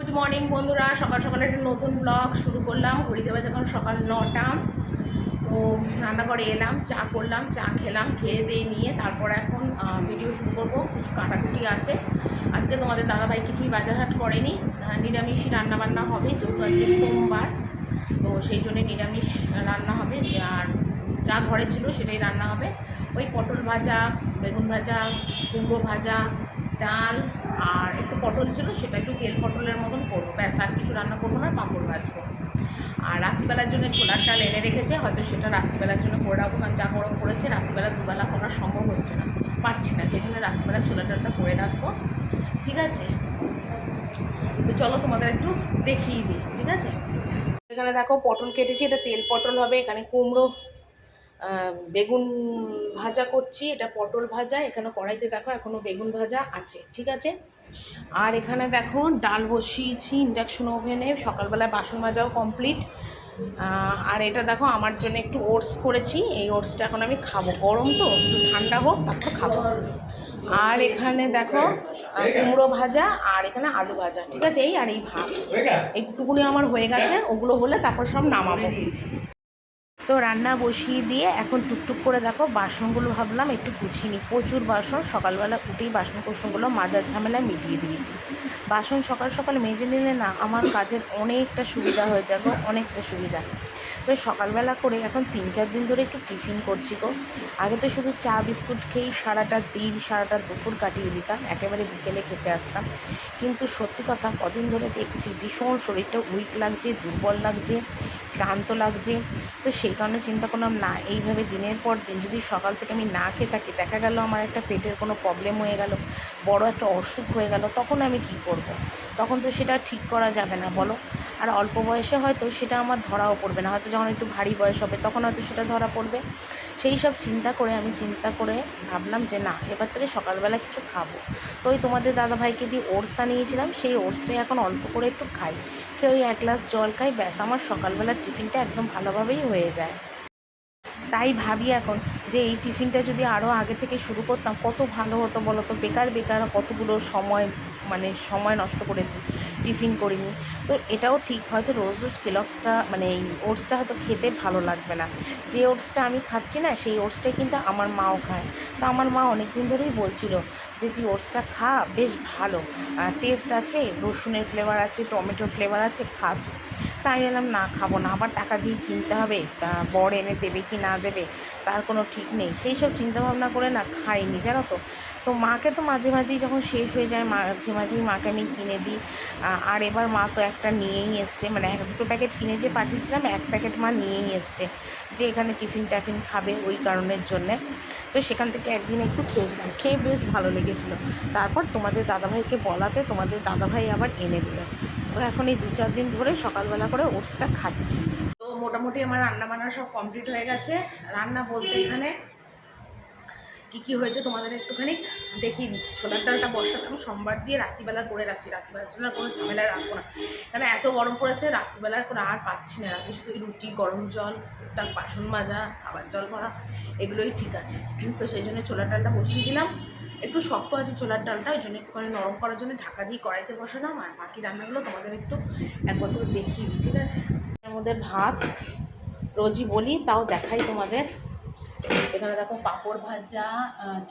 Good morning বন্ধুরা। সকাল সকালে একটা নতুন ব্লগ শুরু করলাম। ঘড়িতে বাজে এখন সকাল নটা। তো রান্নাঘরে এলাম, চা করলাম, চা খেলাম, খেয়ে দিয়ে নিয়ে তারপর এখন ভিডিও শুরু করব। কিছু কাটাকুটি আছে। আজকে তোমাদের দাদাভাই কিছুই বাজারহাট করেনি। নিরামিষই রান্নাবান্না হবে, যেহেতু আজকে সোমবার। তো সেই জন্যে নিরামিষ রান্না হবে। আর যা ঘরে ছিল সেটাই রান্না হবে। ওই পটল ভাজা, বেগুন ভাজা, কুমড়ো ভাজা, ডাল আর একটু পটল ছিল, সেটা একটু তেল পটলের মতন করব। ব্যাস, আর কিছু রান্না করব না, পাঁপড় ভাজবো। আর রাত্রিবেলার জন্য ছোলার ডাল এনে রেখেছে, হয়তো সেটা রাত্রিবেলার জন্য করে রাখব, কারণ যা গরম পড়েছে, রাত্রিবেলা দুবেলা করা সম্ভব হচ্ছে না। পারছি না, সেই জন্য রাত্রিবেলা ছোলার ডালটা করে রাখব। ঠিক আছে? তো চলো তোমাদের একটু দেখিয়ে দিই, ঠিক আছে? এখানে দেখো পটল কেটেছি, এটা তেল পটল হবে, এখানে কুমড়ো বেগুন ভাজা করছি এটা পটল ভাজা এখানে কড়াইতে দেখো এখনও বেগুন ভাজা আছে ঠিক আছে? আর এখানে দেখো ডাল বসিয়েছি ইন্ডাকশন ওভেনে সকালবেলায় বাসন ভাজাও কমপ্লিট আর এটা দেখো আমার জন্য একটু ওটস করেছি এই ওটসটা এখন আমি খাব। গরম তো একটু ঠান্ডা হোক তারপর খাব। আর এখানে দেখো কুমড়ো ভাজা আর এখানে আলু ভাজা ঠিক আছে? এই আর এই ভাত। এইটুকুনি আমার হয়ে গেছে ওগুলো হলে তারপর সব নামাবো। তো রান্না বসিয়ে দিয়ে এখন টুকটুক করে দেখো বাসনগুলো ভাবলাম একটু গুছিয়ে নিই। প্রচুর বাসন, সকালবেলা উঠেই বাসন কোসনগুলো মাজার ঝামেলায় মিটিয়ে দিয়েছি। বাসন সকাল সকাল মেজে নিলে না আমার কাজের অনেকটা সুবিধা হয়ে যাবে, অনেকটা সুবিধা। তো সকালবেলা করে এখন তিন চার দিন ধরে একটু টিফিন করছি গো। আগে তো শুধু চা, বিস্কুট খেয়েই সারাটা দিন, সারাটা দুপুর কাটিয়ে দিতাম, একেবারে বিকেলে খেতে আসতাম। কিন্তু সত্যি কথা কদিন ধরে দেখছি ভীষণ শরীরটা উইক লাগছে, দুর্বল লাগছে। ক্লান্ত লাগছে। তো সেই কারণে চিন্তা করলাম, না, এইভাবে দিনের পর দিন যদি সকাল থেকে আমি না খেয়ে থাকি, দেখা গেল আমার একটা পেটের কোনো প্রবলেম হয়ে গেল, বড় একটা অসুখ হয়ে গেল, তখন আমি কি করব। তখন তো সেটা ঠিক করা যাবে না, বলো। আর অল্প বয়সে হয়তো সেটা আমার ধরাও পড়বে না। হয়তো যখন একটু ভারী বয়স হবে, তখন হয়তো সেটা ধরা পড়বে। সেই সব চিন্তা করে আমি চিন্তা করে ভাবলাম যে না, এবার থেকে সকালবেলা কিছু খাব। তো ওই তোমাদের দাদাভাইকে দিয়ে ওটস নিয়েছিলাম, সেই ওটসটাই এখন অল্প করে একটু খাই। খেয়ে ওই এক গ্লাস জল খাই, ব্যাস, আমার সকালবেলার টিফিনটা একদম ভালোভাবেই হয়ে যায়। তাই ভাবি এখন যে এই টিফিনটা যদি আরও আগে থেকে শুরু করতাম, কত ভালো হতো বলো তো? বেকার বেকার কতগুলো সময় মানে সময় নষ্ট করেছি, টিফিন করিনি। তো এটাও ঠিক, হয়তো রোজ রোজ কেলক্সটা মানে এই ওটসটা হয়তো খেতে ভালো লাগবে না। যে ওটসটা আমি খাচ্ছি না, সেই ওটসটাই কিন্তু আমার মাও খায়। তো আমার মা অনেক দিন ধরেই বলছিল যে, তুই ওটসটা খা, বেশ ভালো। টেস্ট আছে, রসুনের ফ্লেভার আছে, টমেটোর ফ্লেভার আছে, খা তুই। বললাম, না, খাব না, আবার টাকা দিয়ে কিনতে হবে। তা বর এনে দেবে কি না দেবে, তার কোনো ঠিক নেই। সেই সব চিন্তাভাবনা করে না খাইনি, জানো তো? তো মাকে তো মাঝে মাঝেই যখন শেষ হয়ে যায়, মাঝে মাঝেই মাকে আমি কিনে দিই। আর এবার মা তো একটা নিয়েই এসছে। মানে এক, দুটো প্যাকেট কিনে যে পাঠিয়েছিলাম, এক প্যাকেট মা নিয়েই এসছে। যে এখানে টিফিন টাফিন খাবে ওই কারণের জন্যে। তো সেখান থেকে একদিন একটু খেয়েছিলাম খেয়ে বেশ ভালো লেগেছিলো। তারপর তোমাদের দাদাভাইকে বলাতে তোমাদের দাদাভাই আবার এনে দিল। তো এখন এই দু চার দিন ধরে সকালবেলা করে ওটসটা খাচ্ছি। তো মোটামুটি আমার রান্না বান্না সব কমপ্লিট হয়ে গেছে। রান্না বলতে এখানে কী কী হয়েছে তোমাদের একটুখানি দেখিয়ে দিচ্ছি। ছোলার ডালটা বসালাম, সোমবার দিয়ে রাত্রিবেলা করে রাখছি। রাত্রিবেলার জন্য কোনো ঝামেলা রাখব না। কারণ এত গরম পড়েছে, রাত্রিবেলা করে আর পাচ্ছি না। রাতে শুধু রুটি, গরম জল টুকটাক বাসন মাজা, খাবার জল করা এগুলোই ঠিক আছে। তো সেই জন্য ছোলার ডালটা বসিয়ে দিলাম। একটু শক্ত আছে ছোলার ডালটা, ওই জন্য একটুখানি নরম করার জন্য ঢাকা দিয়ে কড়াইতে বসালাম। আর বাকি রান্নাগুলো তোমাদের একটু একবার করে দেখিয়ে দিই, ঠিক আছে? এর মধ্যে ভাত, রোজই বলি, তাও দেখাই তোমাদের। এখানে দেখো পাঁপড় ভাজা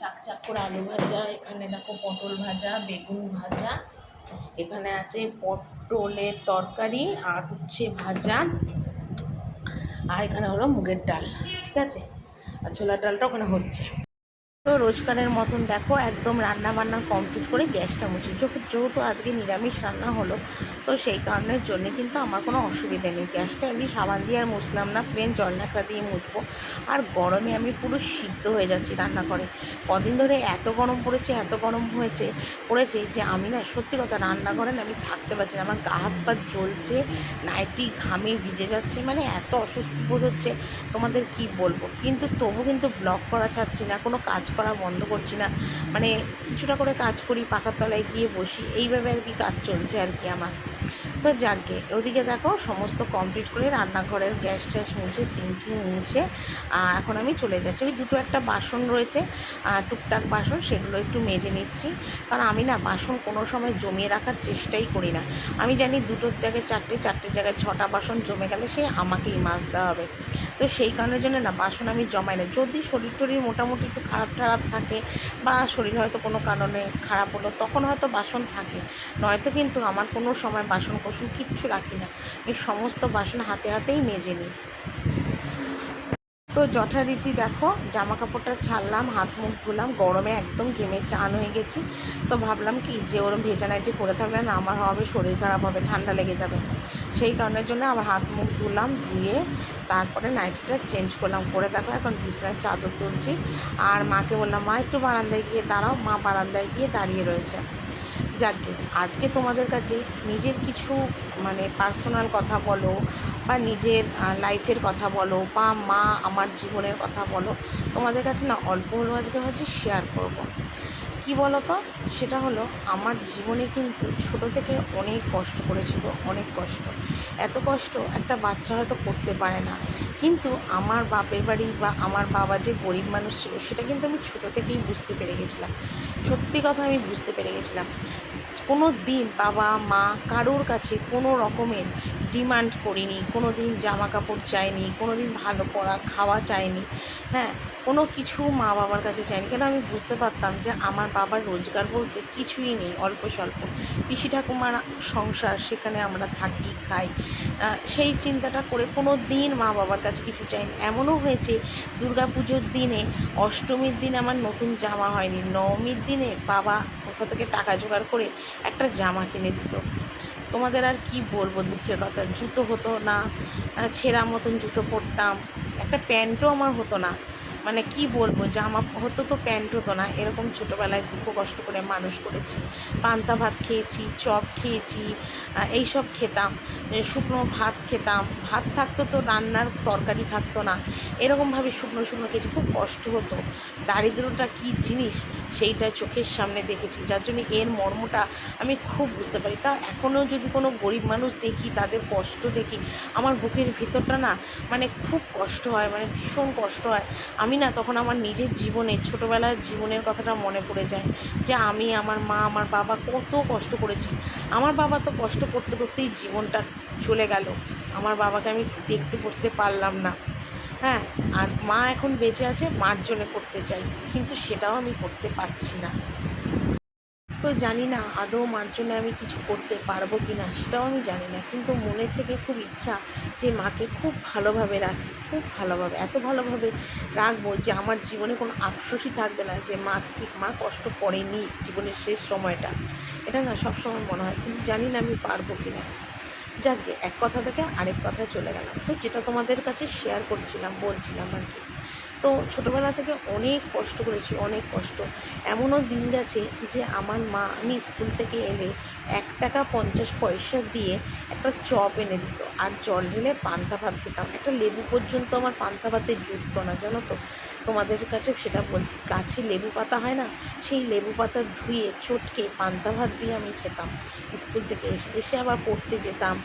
চাকচাক চাক চাক করে আলু ভাজা, এখানে দেখো পটল ভাজা, বেগুন ভাজা। এখানে আছে পটলের তরকারি আর হচ্ছে ভাজা। আর এখানে হলো মুগের ডাল, ঠিক আছে? আর ছোলার ডালটা ওখানে হচ্ছে। তো রোজকারের মতন দেখো একদম রান্না বান্না কমপ্লিট করে গ্যাসটা মুছি। যেহেতু আজকে নিরামিষ রান্না হলো, তো সেই কারণের জন্য কিন্তু আমার কোনো অসুবিধা নেই। গ্যাসটা এমনি সাবান দিয়ে আর মুছলাম না প্লেন জল ন্যাকড়া দিয়ে মুছবো। আর গরমে আমি পুরো সিদ্ধ হয়ে যাচ্ছি রান্না করে। কদিন ধরে এত গরম পড়েছে, এত গরম হয়েছে, পড়েছে যে আমি না, সত্যি কথা রান্না করেন আমি থাকতে পারছি না। আমার গা হাত পা জ্বলছে, নাইটি ঘামে ভিজে যাচ্ছে মানে এত অস্বস্তি বোধ হচ্ছে। তোমাদের কি বলব? কিন্তু তবু কিন্তু ব্লক করা ছাড়ছি না, কোনো কাজ করা বন্ধ করছি না। মানে কিছুটা করে কাজ করি পাখার তলায় গিয়ে বসি। এইভাবে আর কি কাজ চলছে আর কি আমার। তো যাকগে, ওদিকে দেখো সমস্ত কমপ্লিট করে রান্নাঘরের গ্যাস ট্যাস মুছে সিঙ্কিং মুছে এখন আমি চলে যাচ্ছি। ওই দুটো একটা বাসন রয়েছে টুকটাক বাসন, সেগুলো একটু মেজে নিচ্ছি। কারণ আমি না বাসন কোনো সময় জমিয়ে রাখার চেষ্টাই করি না। আমি জানি দুটোর জায়গায় চারটে চারটে জায়গায় ছটা বাসন জমে গেলে সে আমাকেই মাজতে হবে। তো সেই কারণের জন্য না বাসন আমি জমাই না। যদি শরীর টরীর মোটামুটি একটু খারাপ টারাপ থাকে বা শরীর হয়তো কোনো কারণে খারাপ হলো, তখন হয়তো বাসন থাকে। নয়তো কিন্তু আমার কোনো সময় বাসন কোসন কিচ্ছু রাখি না। আমি সমস্ত বাসন হাতে হাতেই মেজে নিই। তো যথারীতি দেখো জামা কাপড়টা ছাড়লাম, হাত মুখ ধুলাম, গরমে একদম ঘেমে চান হয়ে গেছি। তো ভাবলাম কি, যে ওরম ভেজা নাইটি পরে থাকলে না আমার হবে, শরীর খারাপ হবে, ঠান্ডা লেগে যাবে। সেই কারণের জন্য আবার হাত মুখ ধুলাম, ধুয়ে তারপরে নাইটিটা চেঞ্জ করলাম। করে দেখো এখন বিছনার চাদর তুলছি। আর মাকে বললাম, মা, একটু বারান্দায় গিয়ে দাঁড়াও। মা বারান্দায় গিয়ে দাঁড়িয়ে রয়েছে। যাকে। আজকে তোমাদের কাছে নিজের কিছু মানে পার্সোনাল কথা বলো বা নিজের লাইফের কথা বলো বা মা আমার জীবনের কথা বলো, তোমাদের কাছে না অল্প হলেও আজকে ভাবছি শেয়ার করব। কি বলো তো সেটা হলো আমার জীবনে কিন্তু ছোট থেকে অনেক কষ্ট করেছিল, অনেক কষ্ট। এত কষ্ট একটা বাচ্চা হয়তো করতে পারে না। কিন্তু আমার বাপের বাড়ি বা আমার বাবা যে গরিব মানুষ ছিল, সেটা কিন্তু আমি ছোটো থেকেই বুঝতে পেরে গেছিলাম। সত্যি কথা আমি বুঝতে পেরে গেছিলাম। কোনো দিন বাবা মা কারোর কাছে কোনো রকমের ডিমান্ড করিনি কোনো দিন জামা কাপড় চাইনি কোনো দিন ভালো পড়া খাওয়া চাইনি হ্যাঁ কোনো কিছু মা বাবার কাছে চাইনি। কেন আমি বুঝতে পারতাম যে আমার বাবার রোজগার বলতে কিছুই নেই, অল্প স্বল্প। পিসি ঠাকুমার সংসার সেখানে আমরা থাকি, খাই সেই চিন্তাটা করে কোনো দিন মা বাবার কাছে কিছু চাইনি। এমনও হয়েছে পুজোর দিনে, অষ্টমীর দিন আমার নতুন জামা হয়নি, নবমীর দিনে বাবা কোথা থেকে টাকা জোগাড় করে একটা জামা কিনে দিত। তোমাদের আর কি বলব দুঃখের কথা? জুতো হতো না ছেঁড়া মতন জুতো পরতাম। একটা প্যান্টও আমার হতো না। মানে কি বলব, জামা হতো তো প্যান্ট হতো না। এরকম ছোটোবেলায় দুঃখ কষ্ট করে মানুষ করেছি। পান্তা ভাত খেয়েছি, চপ খেয়েছি এইসব খেতাম। শুকনো ভাত খেতাম। ভাত থাকতো তো, রান্নার তরকারি থাকতো না। এরকমভাবে শুকনো শুকনো খেয়েছি, খুব কষ্ট হতো। দারিদ্রটা কী জিনিস, সেইটা চোখের সামনে দেখেছি। যার জন্য এর মর্মটা আমি খুব বুঝতে পারি। তা এখনও যদি কোনো গরিব মানুষ দেখি, তাদের কষ্ট দেখি, আমার বুকের ভিতরটা না মানে খুব কষ্ট হয় মানে ভীষণ কষ্ট হয়। আমি না তখন আমার নিজের জীবনে, ছোটোবেলার জীবনের কথাটা মনে পড়ে যায় যে আমি, আমার মা, আমার বাবা কত কষ্ট করেছি। আমার বাবা তো কষ্ট করতে করতেই জীবনটা চলে গেল। আমার বাবাকে আমি দেখতে পড়তে পারলাম না। হ্যাঁ আর মা এখন বেঁচে আছে, মার জন্য করতে চাই। কিন্তু সেটাও আমি করতে পারছি না। তো জানি না আদৌ মার জন্য আমি কিছু করতে পারব কি না সেটাও আমি জানি না। কিন্তু মনের থেকে খুব ইচ্ছা যে মাকে খুব ভালোভাবে রাখি, খুব ভালোভাবে, এত ভালোভাবে রাখব যে আমার জীবনে কোনো আফসোসই থাকবে না যে মা ঠিক মা কষ্ট করেনি জীবনের শেষ সময়টা। এটা না সবসময় মনে হয়, কিন্তু জানি না আমি পারব কি না যাকে এক কথা থেকে আরেক কথায় চলে গেলাম। তো যেটা তোমাদের কাছে শেয়ার করছিলাম, বলছিলাম আর কি। তো ছোটোবেলা থেকে অনেক কষ্ট করেছি, অনেক কষ্ট। এমনও দিন গেছে যে আমার মা আমি স্কুল থেকে এলে এক টাকা পঞ্চাশ পয়সা দিয়ে একটা চপ এনে দিত। আর জল ঢেলে পান্তা ভাত খেতাম। একটা লেবু পর্যন্ত আমার পান্তা ভাতে জুটতো না, জানো তো? তোমাদের কাছে সেটা বলছি, গাছে লেবু পাতা হয় না? সেই লেবু পাতা ধুয়ে চটকে পান্তা ভাত দিয়ে আমি খেতাম স্কুল থেকে এসে। এসে আবার পড়তে যেতাম।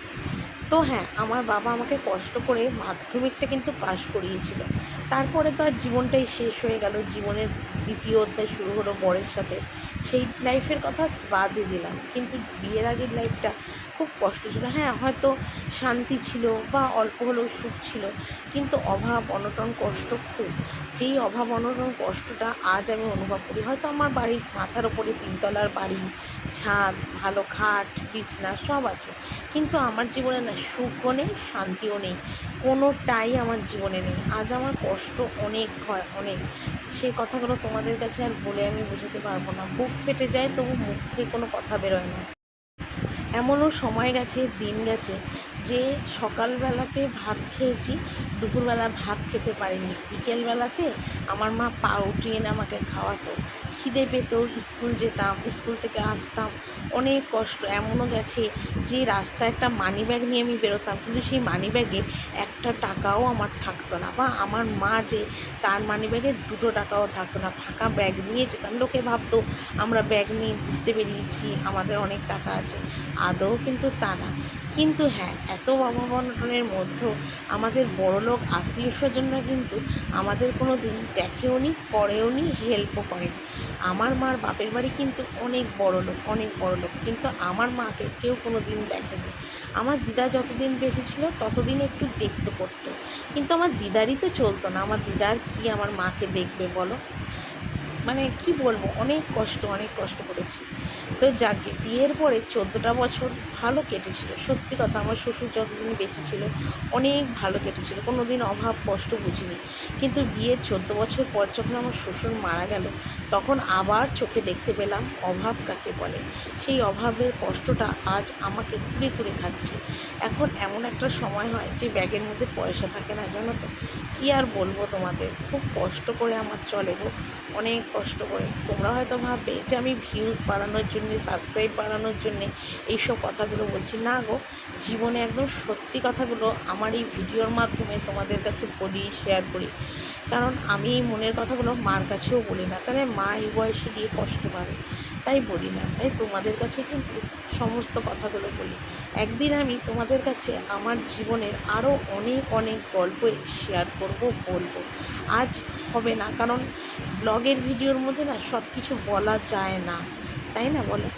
তো হ্যাঁ আমার বাবা আমাকে কষ্ট করে মাধ্যমিকটা কিন্তু পাশ করিয়েছিল। তারপরে তো আর জীবনটাই শেষ হয়ে গেল। জীবনের দ্বিতীয় অধ্যায় শুরু হলো বরের সাথে। সেই লাইফের কথা বাদই দিলাম। কিন্তু বিয়ের আগের লাইফটা খুব কষ্ট ছিল। হ্যাঁ হয়তো শান্তি ছিল বা অল্প হলেও সুখ ছিল, কিন্তু অভাব, অনটন, কষ্ট খুব। যেই অভাব, অনটন, কষ্টটা আজ আমি অনুভব করি। হয়তো আমার বাড়ির মাথার ওপরে তিনতলার বাড়ি, ছাদ, ভালো খাট, বিছনা, সব আছে। কিন্তু আমার জীবনে না সুখও নেই, শান্তিও নেই। কোনোটাই আমার জীবনে নেই। আজ আমার কষ্ট অনেক হয়, অনেক। সেই কথাগুলো তোমাদের কাছে আর বলে আমি বোঝাতে পারব না। বুক ফেটে যায়, তবু মুখ কোনো কথা বেরোয় না। এমনও সময় গেছে, দিন গেছে যে সকালবেলাতে ভাত খেয়েছি, দুপুরবেলা ভাত খেতে পারিনি। বিকেলবেলাতে আমার মা পাউরুটি এনে আমাকে খাওয়াতো। খিদে পেত, স্কুল যেতাম, স্কুল থেকে আসতাম, অনেক কষ্ট। এমনও গেছে যে রাস্তায় একটা মানি ব্যাগ নিয়ে আমি বেরোতাম, কিন্তু সেই মানি ব্যাগে একটা টাকাও আমার থাকতো না বা আমার মা যে তার মানি ব্যাগে দুটো টাকাও থাকতো না। ফাঁকা ব্যাগ নিয়ে যেতাম। লোকে ভাবতো, আমরা ব্যাগ নিয়ে ঘুরতে বেরিয়েছি, আমাদের অনেক টাকা আছে। আদৌ কিন্তু তা না। কিন্তু হ্যাঁ এত অভাবনটনের মধ্যেও আমাদের বড়লোক আত্মীয় স্বজনরা কিন্তু আমাদের কোনো দিন দেখেও নি করেও নি হেল্পও করেনি। আমার মার বাপের বাড়ি কিন্তু অনেক বড় লোক অনেক বড় লোক কিন্তু আমার মাকে কেউ কোনো দিন দেখেনি। আমার দিদা যতদিন বেঁচে ছিল, ততদিন একটু দেখতে করতো। কিন্তু আমার দিদারই তো চলতো না। আমার দিদার কি আমার মাকে দেখবে বলো? মানে কি বলব, অনেক কষ্ট অনেক কষ্ট করেছি। তো যাকে বিয়ের পরে চোদ্দোটা বছর ভালো কেটেছিল, সত্যি কথা আমার শ্বশুর যতদিন বেঁচে ছিল, অনেক ভালো কেটেছিল কোনো দিন অভাব, কষ্ট বুঝিনি। কিন্তু বিয়ের চোদ্দ বছর পর যখন আমার শ্বশুর মারা গেল, তখন আবার চোখে দেখতে পেলাম অভাব কাকে বলে। সেই অভাবের কষ্টটা আজ আমাকে কুড়ে কুড়ে খাচ্ছে। এখন এমন একটা সময় হয় যে ব্যাগের মধ্যে পয়সা থাকে না, জানো তো? কী আর বলব তোমাদের? খুব কষ্ট করে আমার চলে গো। অনেক কষ্ট করে। তোমরা হয়তো ভাববে যে আমি ভিউজ বাড়ানোর জন্যে সাবস্ক্রাইব বাড়ানোর জন্যে এইসব কথাগুলো বলছি। না গো জীবনে একদম সত্যি কথাগুলো আমার এই ভিডিওর মাধ্যমে তোমাদের কাছে বলি শেয়ার করি। কারণ আমি এই মনের কথাগুলো মার কাছেও বলি না। তাহলে মা এই বয়সে গিয়ে কষ্ট পাবে, তাই বলি না। তাই তোমাদের কাছে কিন্তু সমস্ত কথাগুলো বলি। একদিন আমি তোমাদের কাছে আমার জীবনের আরও অনেক অনেক গল্প শেয়ার করব, বলব। আজ হবে না, কারণ ব্লগের ভিডিওর মধ্যে না সব কিছু বলা যায় না। তাই না বলো?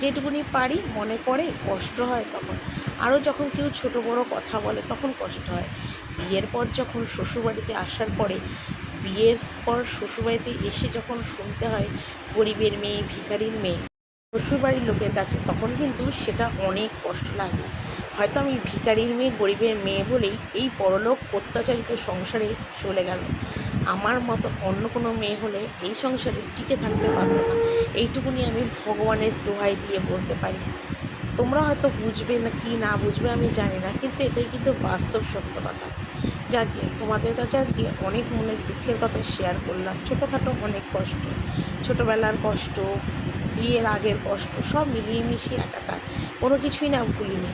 যেটুকুনি পারি, মনে পড়ে, কষ্ট হয় তখন। আরও যখন কেউ ছোট বড় কথা বলে তখন কষ্ট হয়। বিয়ের পর যখন শ্বশুরবাড়িতে আসার পরে, বিয়ের পর শ্বশুরবাড়িতে এসে যখন শুনতে হয় গরিবের মেয়ে, ভিখারির মেয়ে, শ্বশুরবাড়ির লোকের কাছে, তখন কিন্তু সেটা অনেক কষ্ট লাগে। হয়তো আমি ভিখারির মেয়ে, গরিবের মেয়ে বলেই এই পরলোক অত্যাচারিত সংসারে চলে গেল। আমার মতো অন্য কোনো মেয়ে হলে এই সংসারে টিকে থাকতে পারতো না। এইটুকুনি আমি ভগবানের দোহাই দিয়ে বলতে পারি। তোমরা হয়তো বুঝবে না, কি না বুঝবে আমি জানি না, কিন্তু এটাই কিন্তু বাস্তব সত্য কথা। যাকে, তোমাদের কাছে আজকে অনেক মনের দুঃখের কথা শেয়ার করলাম। ছোটোখাটো অনেক কষ্ট, ছোটোবেলার কষ্ট, বিয়ের আগের কষ্ট, সব মিলিয়ে মিশিয়ে একাকার। কোনো কিছুই না ভুলিনি।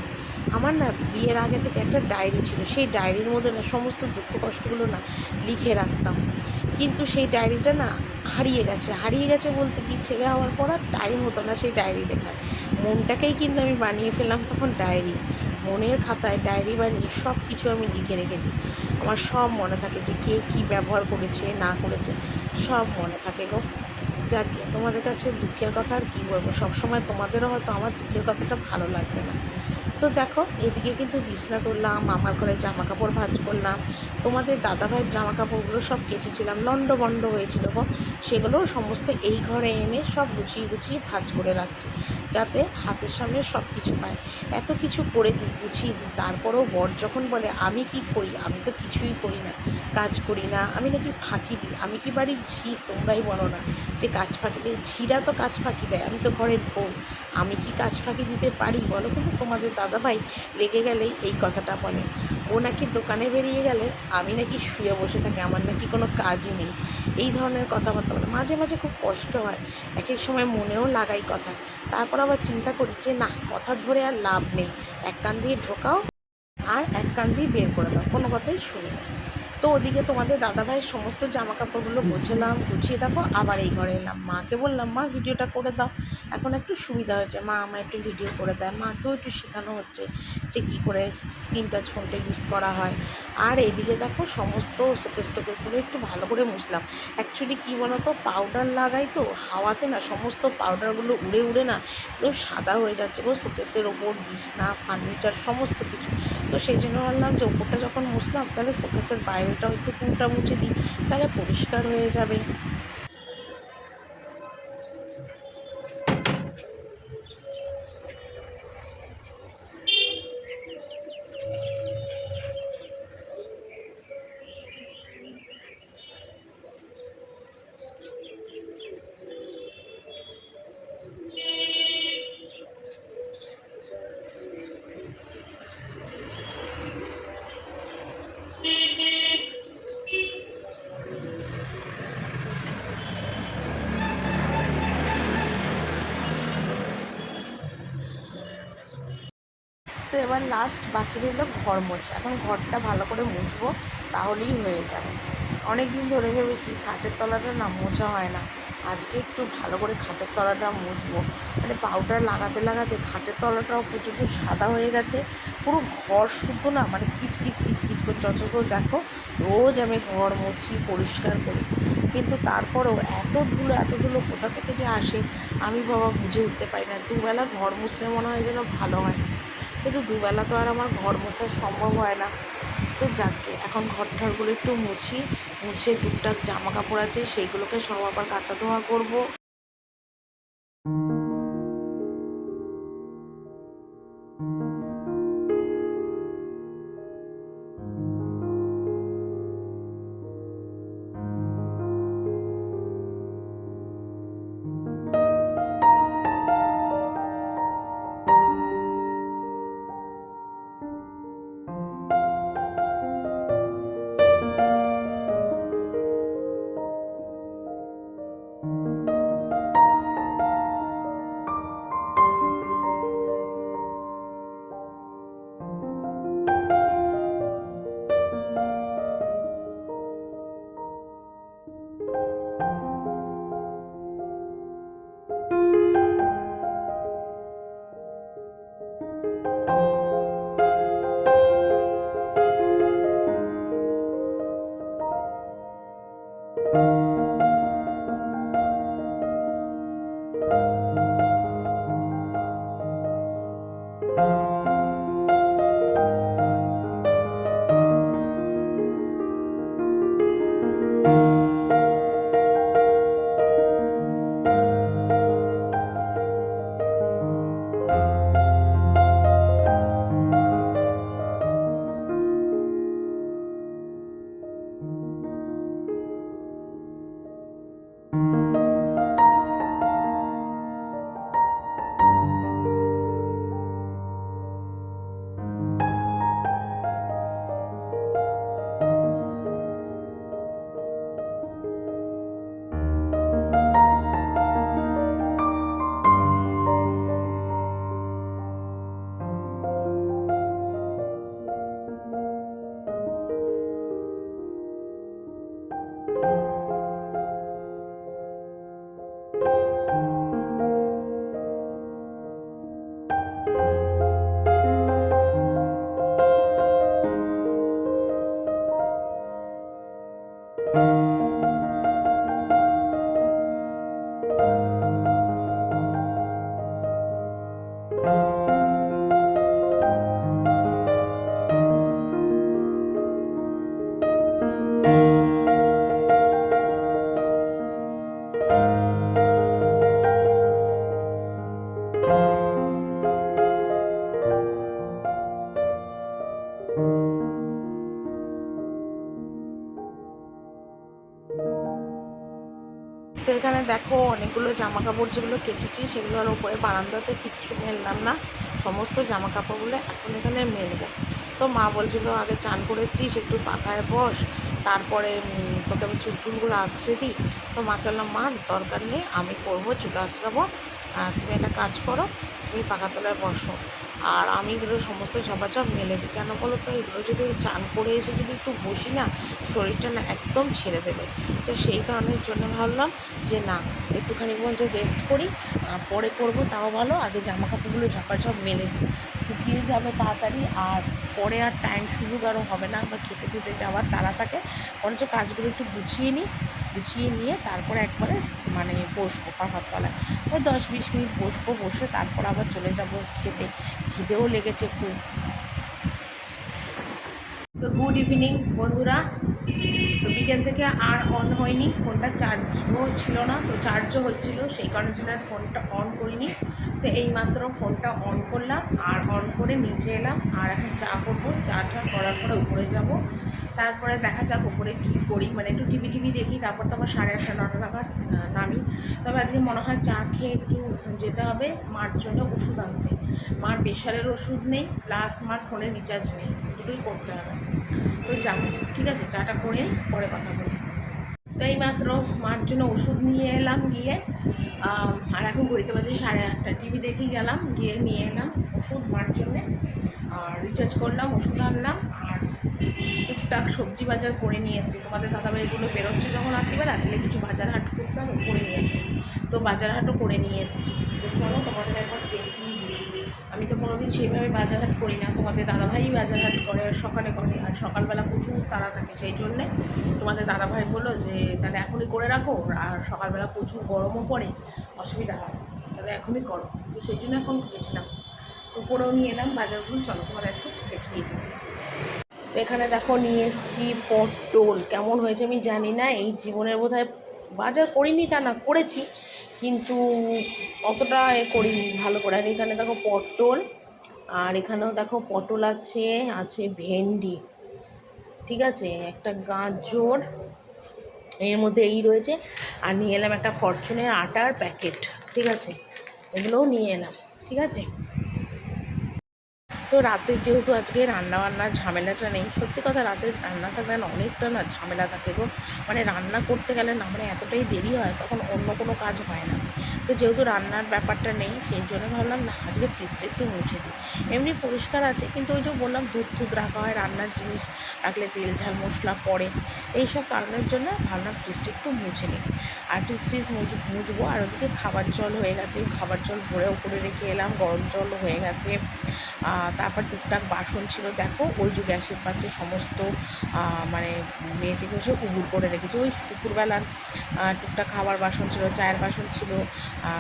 আমার না বিয়ের আগে থেকে একটা ডায়েরি ছিল, সেই ডায়েরির মধ্যে না সমস্ত দুঃখ কষ্টগুলো না লিখে রাখতাম। কিন্তু সেই ডায়েরিটা না হারিয়ে গেছে। হারিয়ে গেছে বলতে কি ছেলে হওয়ার পর আর টাইম হতো না সেই ডায়েরি লেখার মনটাকেই কিন্তু আমি বানিয়ে ফেললাম তখন ডায়েরি মনের খাতায় ডায়েরি বানিয়ে সব কিছু আমি লিখে রেখে দিই। আমার সব মনে থাকে যে কে কী ব্যবহার করেছে, না করেছে, সব মনে থাকে গো। যাকে, তোমাদের কাছে দুঃখের কথা আর কী বলব? সবসময় তোমাদেরও হয়তো আমার দুঃখের কথাটা ভালো লাগবে না। তো দেখো, এদিকে কিন্তু বিছনা তুললাম আমার ঘরে জামা কাপড় ভাজ করলাম। তোমাদের দাদাভাইয়ের জামা কাপড়গুলো সব কেচেছিলাম লন্ড বন্ড হয়েছিল গো। সেগুলো সমস্ত এই ঘরে এনে সব গুছিয়ে গুছিয়ে ভাজ করে রাখছি, যাতে হাতের সামনে সব কিছু পায়। এত কিছু করে দিই গুছিয়ে দিই তারপরেও বর যখন বলে, আমি কি করি? আমি তো কিছুই করি না, কাজ করি না, আমি নাকি ফাঁকি দিই, আমি কি বাড়ির ঝি? তোমরাই বলো না। যে কাজ ফাঁকি দেয়, ঝিরা তো কাজ ফাঁকি দেয়, আমি তো ঘরের বউ, আমি কি কাজ ফাঁকি দিতে পারি? বলো কিন্তু তোমাদের দাদাভাই রেগে গেলেই এই কথাটা বলে। ও নাকি দোকানে বেরিয়ে গেলে, আমি নাকি শুয়ে বসে থাকি, আমার নাকি কোনো কাজই নেই। এই ধরনের কথাবার্তা বলে। মাঝে মাঝে খুব কষ্ট হয়, এক এক সময় মনেও লাগাই কথা। তারপর আবার চিন্তা করি যে, না, কথা ধরে আর লাভ নেই। এক কান দিয়ে ঢোকাও আর এক কান দিয়ে বের করে দাও। কোনো কথাই শুনি না। তো ওদিকে তোমাদের দাদাভাইয়ের সমস্ত জামা কাপড়গুলো গোছালাম, গুছিয়ে দেখো আবার এই ঘরে এলাম। মাকে বললাম, মা, ভিডিওটা করে দাও। এখন একটু সুবিধা হয়েছে। মা আমার একটু ভিডিও করে দেয়। মাকেও একটু শেখানো হচ্ছে যে কী করে স্ক্রিন টাচ ফোনটা ইউজ করা হয়। আর এদিকে দেখো সমস্ত শোকেস টোকেসগুলো একটু ভালো করে মুছলাম। অ্যাকচুয়ালি কী বলো তো পাউডার লাগাই তো, হাওয়াতে না সমস্ত পাউডারগুলো উড়ে উড়ে না একদম সাদা হয়ে যাচ্ছে গো শোকেসের ওপর, বিছনা ফার্নিচার সমস্ত কিছু। তো সেই জন্য বললাম যে ওপরটা যখন মুছলাম, তাহলে শোকেসের বাইরেটাও একটু পুরোটা মুছে দিই তাহলে পরিষ্কার হয়ে যাবে। লাস্ট বাকি রইল ঘর মোছা। এখন ঘরটা ভালো করে মুছবো, তাহলেই হয়ে যাবে। অনেক দিন ধরে ভেবেছি খাটের তলাটা না মোছা হয় না। আজকে একটু ভালো করে খাটের তলাটা মুছবো। মানে পাউডার লাগাতে লাগাতে খাটের তলাটাও প্রচণ্ড সাদা হয়ে গেছে। পুরো ঘর শুদ্ধ না মানে কিচ কিচ কিচ কিচ করছে অথচ দেখো, রোজ আমি ঘর মুছি, পরিষ্কার করি। কিন্তু তারপরেও এত ধুলো এত ধুলো কোথা থেকে যে আসে, আমি বাবা বুঝে উঠতে পারি না। দুবেলা ঘর মুছলে মনে হয় যেন ভালো হয় কিন্তু দুবেলা তো আর আমার ঘর মোছা সম্ভব হয় না। তো যাকে এখন ঘর ঠরগুলো একটু মুছি, মুছে টুকটাক জামা কাপড় আছে, সেইগুলোকে সব আবার কাঁচা ধোয়া করব। অনেকগুলো জামা কাপড় যেগুলো কেচেছি সেগুলো আর উপরে বারান্দাতে কিচ্ছু মেললাম না। সমস্ত জামা কাপড়গুলো এখন এখানে মেলবো। তো মা বলছিল, আগে চান করে এসছিস, একটু পাখায় বস। তারপরে তোকে আমি চুল টুলগুলো আসছে দিই তো মাকে বললাম মা, দরকার নেই, আমি করব, চুল আসরাবো তুমি একটা কাজ করো তুমি পাকা তলায় বসো আর আমি এগুলো সমস্ত ঝপাঝপ মেলে দিই। কেন বলো তো? এগুলো যদি চান করে এসে যদি একটু বসি না, শরীরটা না একদম ছেড়ে দেবে। তো সেই কারণের জন্য ভাবলাম যে না, একটুখানি পর্যন্ত রেস্ট করি পরে করব তাও ভালো। আগে জামা কাপড়গুলো ঝপাঝপ মেলে দিই। শুকিয়ে যাবে তাড়াতাড়ি, আর পরে আর টাইম সুযোগ আরও হবে না। বা খেতে খেতে যাওয়ার তারা থাকে। বরঞ্চ কাজগুলো একটু গুছিয়ে নিই। গুছিয়ে নিয়ে তারপরে একবারে মানে বসবো পাখার তলায় ওই দশ বিশ মিনিট বসবো, বসে তারপর আবার চলে যাব খেতে। খিদেও লেগেছে খুব। তো গুড ইভিনিং বন্ধুরা। তো বিকেল থেকে আর অন হয়নি, ফোনটা চার্জও ছিল না, তো চার্জও হচ্ছিল, সেই কারণের জন্য আর ফোনটা অন করিনি। তো এইমাত্র ফোনটা অন করলাম, আর অন করে নিচে এলাম, আর এখন চা করব। চা টা করার পরে উপরে যাব। তারপরে দেখা যাক উপরে কী করি। মানে একটু টিভি টিভি দেখি, তারপর তো আমার সাড়ে আটটা, নটা নাগাদ নামি। তবে আজকে মনে হয় চা খেয়ে একটু যেতে হবে, মার জন্য ওষুধ আনতে। মার প্রেশারের ওষুধ নেই, প্লাস মার ফোনের রিচার্জ নেই, দুটোই করতে হবে। তো যাব ঠিক আছে, চাটা করে পরে কথা বলি। তো এইমাত্র মার জন্য ওষুধ নিয়ে এলাম গিয়ে আর এখন ঘড়িতে বাজে সাড়ে আটটা। টিভি দেখে গেলাম, গিয়ে নিয়ে এলাম ওষুধ মার জন্যে। আর রিচার্জ করলাম, ওষুধ আনলাম টুকটাক সবজি বাজার করে নিয়ে এসেছি। তোমাদের দাদাভাইগুলো বেরোচ্ছে যখন রাত্রিবেলা, তাহলে কিছু বাজার হাট করতাম করে নিয়ে আসি তো বাজার হাটও করে নিয়ে এসেছি। তো চলো তোমাদের একবার দিই আমি তো কোনোদিন সেইভাবে বাজার হাট করি না। তোমাদের দাদাভাই বাজার হাট করে আর সকালে করে। আর সকালবেলা প্রচুর তাড়া থাকে সেই জন্যে তোমাদের দাদাভাই বলল যে, তাহলে এখনই করে রাখো। আর সকালবেলা প্রচুর গরমও পড়ে। অসুবিধা হয় তাহলে এখনই করো। তো সেই জন্য এখন গেছিলাম। তো করেও নিয়ে এলাম বাজারগুলো। চলো তোমার একটু দেখিয়ে দিই। এখানে দেখো নিয়ে এসেছি পটল। কেমন হয়েছে আমি জানি না, এই জীবনের বোধহয় বাজার করিনি তা না, করেছি, কিন্তু অতটা এ করিনি, ভালো করে। আর এখানে দেখো পটল, আর এখানেও দেখো পটল আছে আছে ভেন্ডি, ঠিক আছে? একটা গাজর, এর মধ্যে এই রয়েছে, আর নিয়ে এলাম একটা ফরচুনের আটার প্যাকেট, ঠিক আছে? এগুলোও নিয়ে এলাম, ঠিক আছে? তো রাতে যেহেতু আজকে রান্না বান্নার ঝামেলাটা নেই, সত্যি কথা রাতে রান্না থাকলে না অনেকটা না ঝামেলা থাকে গো। মানে রান্না করতে গেলে না মানে এতটাই দেরি হয়, তখন অন্য কোনো কাজ হয় না। তো যেহেতু রান্নার ব্যাপারটা নেই, সেই জন্য ভাবলাম না, আজকে ফ্রিজটা একটু মুছে দিই। এমনি পরিষ্কার আছে, কিন্তু ওই যে বললাম দুধ টুধ রাখা হয়, রান্নার জিনিস রাখলে তেল, ঝাল, মশলা পড়ে। এইসব কারণের জন্য ভাবলাম ফ্রিজটা একটু মুছে নিই। আর ফ্রিজ টিজ মুছ মুছবো আর ওদিকে খাবার জল হয়ে গেছে, খাবার জল ভরে উপরে রেখে এলাম, গরম জল হয়ে গেছে। তারপর টুকটাক বাসন ছিল, দেখো, ওই যে গ্যাসের পাশে সমস্ত মানে মেজে ঘষে উবুর করে রেখেছি। ওই দুপুরবেলার টুকটাক খাবার বাসন ছিল, চায়ের বাসন ছিল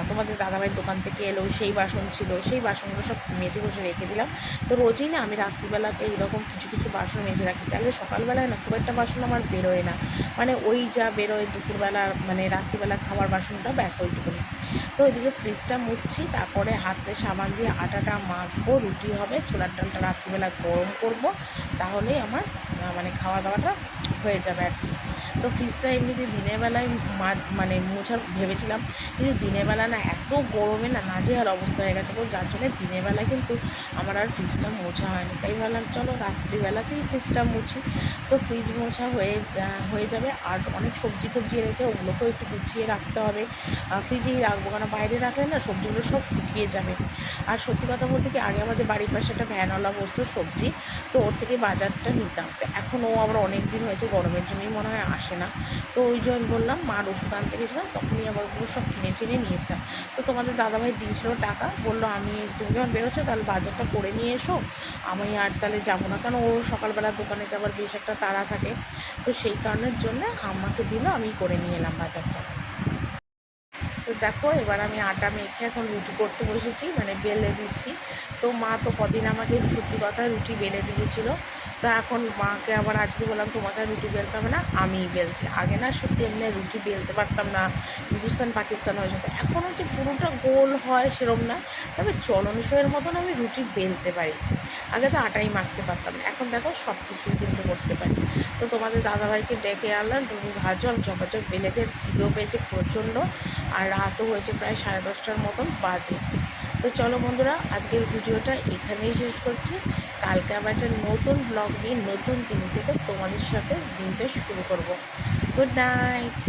তোমাদের দাদাভাইয়ের দোকান থেকে এলো, সেই বাসন ছিল, সেই বাসনগুলো সব মেজে ঘষে রেখে দিলাম। তো রোজই না আমি রাত্রিবেলাতে এইরকম কিছু কিছু বাসন মেজে রাখি। তাহলে সকালবেলায় না খুব একটা বাসন আমার বেরোয় না। মানে ওই যা বেরোয় দুপুরবেলা মানে রাত্রিবেলা খাবার বাসনটা, ব্যাস ওইটুকুনি। তো এদিকে ফ্রিজটা মুছছি, তারপরে হাতে সাবান দিয়ে আটাটা মাখবো, রুটি হবে, ছোলার ডালটা রাত্রিবেলা গরম করব, তাহলেই আমার মানে খাওয়া দাওয়াটা হয়ে যাবে আর কি। তো ফ্রিজটা এমনিতে দিনের বেলায় মানে মোছার ভেবেছিলাম, কিন্তু দিনের বেলা না এত গরমে না নাজেহাল অবস্থা হয়ে গেছে যার জন্য দিনের বেলায় কিন্তু আমার আর ফ্রিজটা মোছা হয়নি। তাই ভাবলাম, চলো রাত্রিবেলাতেই ফ্রিজটা মুছি। তো ফ্রিজ মোছা হয়ে হয়ে যাবে। আর অনেক সবজি টবজি এনেছে, ওগুলোকেও একটু গুছিয়ে রাখতে হবে। ফ্রিজেই রাখব কারণ বাইরে রাখলে না সবজিগুলো সব শুকিয়ে যাবে। আর সত্যি কথা বলতে কি, আগে আমাদের বাড়ির পাশে একটা ভ্যানওয়ালা বসতো সবজি, তো ওর থেকে বাজারটা নিতাম। তো এখন ও আবার অনেক দিন হয়েছে গরমের জন্যই মনে হয় আসে না। তো ওই জন্য বললাম, মার ওষুধ আনতে গেছিলাম, তখনই আবার ওগুলো সব কিনে টিনে নিয়ে এসতাম তো তোমাদের দাদাভাই দিয়েছিল টাকা, বলল, আমি, তুমি যখন বেরোচ্ছো, তাহলে বাজারটা করে নিয়ে এসো। আমি আর তাহলে যাব না। কারণ ও সকালবেলা দোকানে যাবার বেশ একটা তাড়া থাকে। তো সেই কারণের জন্য আমাকে দিল, আমি করে নিয়ে এলাম বাজারটা। তো দেখো, এবার আমি আটা মেখে এখন রুটি করতে বসেছি মানে বেলে দিচ্ছি। তো মা তো কদিন আমাকে সত্যি কথা রুটি বেলে দিয়েছিল। তো এখন মাকে আবার আজকে বললাম, তোমাকে রুটি বেলতে হবে না। আমিই বেলছি। আগে না সত্যি এমনি রুটি বেলতে পারতাম না। হিন্দুস্তান, পাকিস্তান হয়ে যেত। এখন হচ্ছে পুরোটা গোল হয় সেরম না। তবে চলনসইয়ের মতন আমি রুটি বেলতে পারি। আগে তো আটাই মাখতে পারতাম না। এখন দেখো সব কিছুই কিন্তু করতে পারি। তো তোমাদের দাদাভাইকে ডেকে আনলাম। তুমি ভাজো, আমি চপাচপ বেলে দিয়ে খিদেও পেয়েছে প্রচণ্ড। আর রাতও হয়েছে প্রায় সাড়ে দশটার মতন বাজে। তো চলো বন্ধুরা, আজকের ভিডিওটা এখানেই শেষ করছি। কালকে আবার একটা নতুন ব্লগ নিয়ে নতুন দিন থেকে তোমাদের সাথে দিনটা শুরু করব। Good night